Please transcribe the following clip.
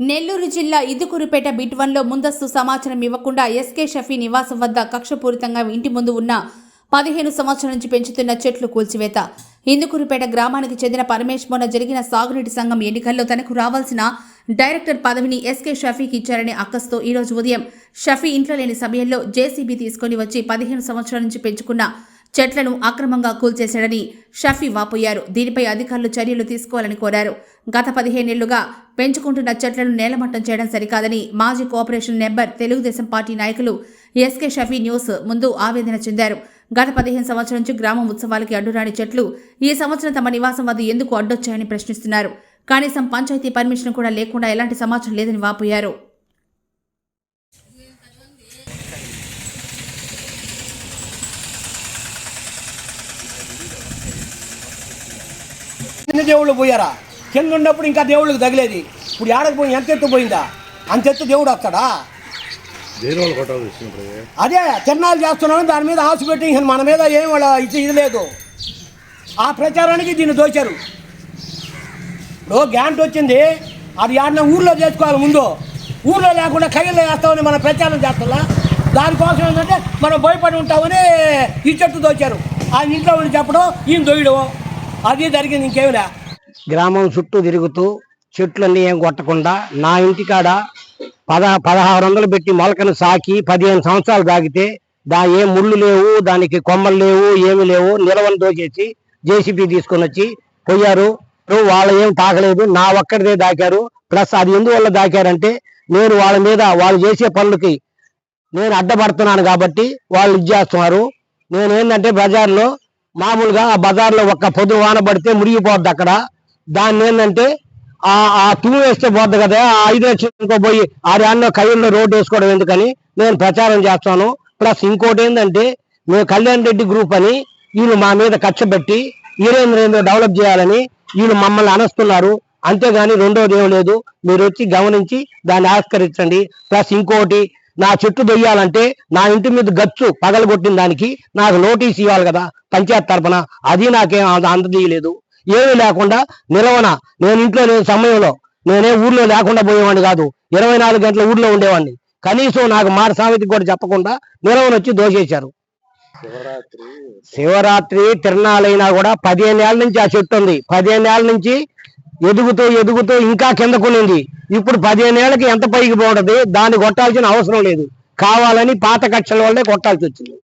నెల్లూరు జిల్లా ఇదుకురుపేట బిట్ వన్లో ముందస్తు సమాచారం ఇవ్వకుండా ఎస్కే షఫీ నివాసం వద్ద కక్షపూరితంగా ఇంటి ముందు ఉన్న పదిహేను సంవత్సరాల నుంచి పెంచుతున్న చెట్లు కూల్చివేత. ఇందుకురుపేట గ్రామానికి చెందిన పరమేష్ మొన్న జరిగిన సాగునీటి సంఘం ఎన్నికల్లో తనకు రావాల్సిన డైరెక్టర్ పదవిని ఎస్కే షఫీకి ఇచ్చారనే అక్కస్తో ఈరోజు ఉదయం షఫీ ఇంట్లో లేని సమయంలో జేసీబీ తీసుకొని వచ్చి పదిహేను సంవత్సరాల నుంచి పెంచుకున్న చెట్లను అక్రమంగా కూల్చేశాడని షఫీ వాపోయారు. దీనిపై అధికారులు చర్యలు తీసుకోవాలని కోరారు. గత పదిహేనేళ్ళుగా పెంచుకుంటున్న చెట్లను నేలమట్టం చేయడం సరికాదని మాజీ కోఆపరేషన్ నెంబర్ తెలుగుదేశం పార్టీ నాయకులు ఎస్కే షఫీ న్యూస్ ముందు ఆవేదన చెందారు. గత పదిహేను సంవత్సరం నుంచి గ్రామం ఉత్సవాలకి అడ్డురాని చెట్లు ఈ సంవత్సరం తమ నివాసం వద్ద ఎందుకు అడ్డొచ్చాయని ప్రశ్నిస్తున్నారు. కనీసం పంచాయతీ పర్మిషన్ కూడా లేకుండా ఎలాంటి సమాచారం లేదని వాపోయారు. చిన్న దేవుళ్ళు పోయారా? కింద ఉన్నప్పుడు ఇంకా దేవుళ్ళకి తగిలేది. ఇప్పుడు ఏడకు పోయి ఎంత ఎత్తు పోయిందా? అంత ఎత్తు దేవుడు వస్తాడా? అదే తిరణాలు చేస్తున్నాం దాని మీద ఆశ పెట్టి మన మీద ఏం వాళ్ళ ఇది ఇది లేదు. ఆ ప్రచారానికి దీన్ని దోచారు. ఇప్పుడు గ్యాంట్ వచ్చింది అది ఆడిన ఊర్లో చేసుకోవాలి ముందు. ఊర్లో లేకుండా కయ్యలో వేస్తామని మనం ప్రచారం చేస్తున్నా దానికోసం ఏంటంటే మనం భయపడి ఉంటామని ఈ చెట్టు దోచారు. ఆయన ఇంట్లో ఉండి చెప్పడం ఈయన దొయ్యడం అది జరిగింది ఇంకేమి గ్రామం చుట్టూ తిరుగుతూ చెట్లన్నీ ఏం కొట్టకుండా నా ఇంటికాడ పద పదహారు వందలు పెట్టి మొలకను సాకి పదిహేను సంవత్సరాలు దాగితే దా ఏ ముళ్ళు లేవు దానికి కొమ్మలు లేవు ఏమి లేవు. నిలవను దోచేసి జేసీబీ తీసుకొని వచ్చి పోయారు. వాళ్ళు ఏం తాకలేదు నా ఒక్కడిదే దాకారు. ప్లస్ అది ఎందువల్ల దాకారంటే నేను వాళ్ళ మీద వాళ్ళు చేసే పనులకి నేను అడ్డపడుతున్నాను కాబట్టి వాళ్ళు ఇది చేస్తున్నారు. నేను ఏంటంటే బజార్లో మామూలుగా ఆ బజార్లో ఒక్క పొద్దు వాన పడితే మురిగిపోద్ది అక్కడ. దాన్ని ఏంటంటే ఆ ఆ తూ వేస్తే పోద్ది కదా ఆ ఐదు లక్షలకో పోయి ఆరు అన్న రోడ్డు వేసుకోవడం ఎందుకని నేను ప్రచారం చేస్తాను. ప్లస్ ఇంకోటి ఏంటంటే మేము కళ్యాణ్ రెడ్డి గ్రూప్ అని వీళ్ళు మా మీద ఖర్చు పెట్టి వీరేంద్ర డెవలప్ చేయాలని వీళ్ళు మమ్మల్ని అనస్తున్నారు. అంతేగాని రెండోది ఏం లేదు మీరు వచ్చి గమనించి దాన్ని ఆస్కరించండి ప్లస్ ఇంకోటి నా చెట్టు దొయ్యాలంటే నా ఇంటి మీద గచ్చు పగలగొట్టిన దానికి నాకు నోటీస్ ఇవ్వాలి కదా పంచాయత్ తరపున. అది నాకేం అంద- అందజేయలేదు. ఏమీ లేకుండా నిలవన. నేను ఇంట్లో లేని సమయంలో నేనే ఊర్లో లేకుండా పోయేవాడిని కాదు. ఇరవై నాలుగు గంటల ఊర్లో ఉండేవాడిని. కనీసం నాకు మాట సామెతి కూడా చెప్పకుండా నిలవన వచ్చి దోషేశారు. శివరాత్రి శివరాత్రి తిరణాలైనా కూడా పదిహేను ఏళ్ళ నుంచి ఆ చెట్టు ఉంది. పదిహేను ఏళ్ళ నుంచి ఎదుగుతూ ఎదుగుతూ ఇంకా కిందకునింది ఇప్పుడు పదిహేను ఏళ్ళకి ఎంత పైకి పోవడది? దాన్ని కొట్టాల్సిన అవసరం లేదు. కావాలని పాత కక్షల వల్లే కొట్టాల్సి వచ్చింది.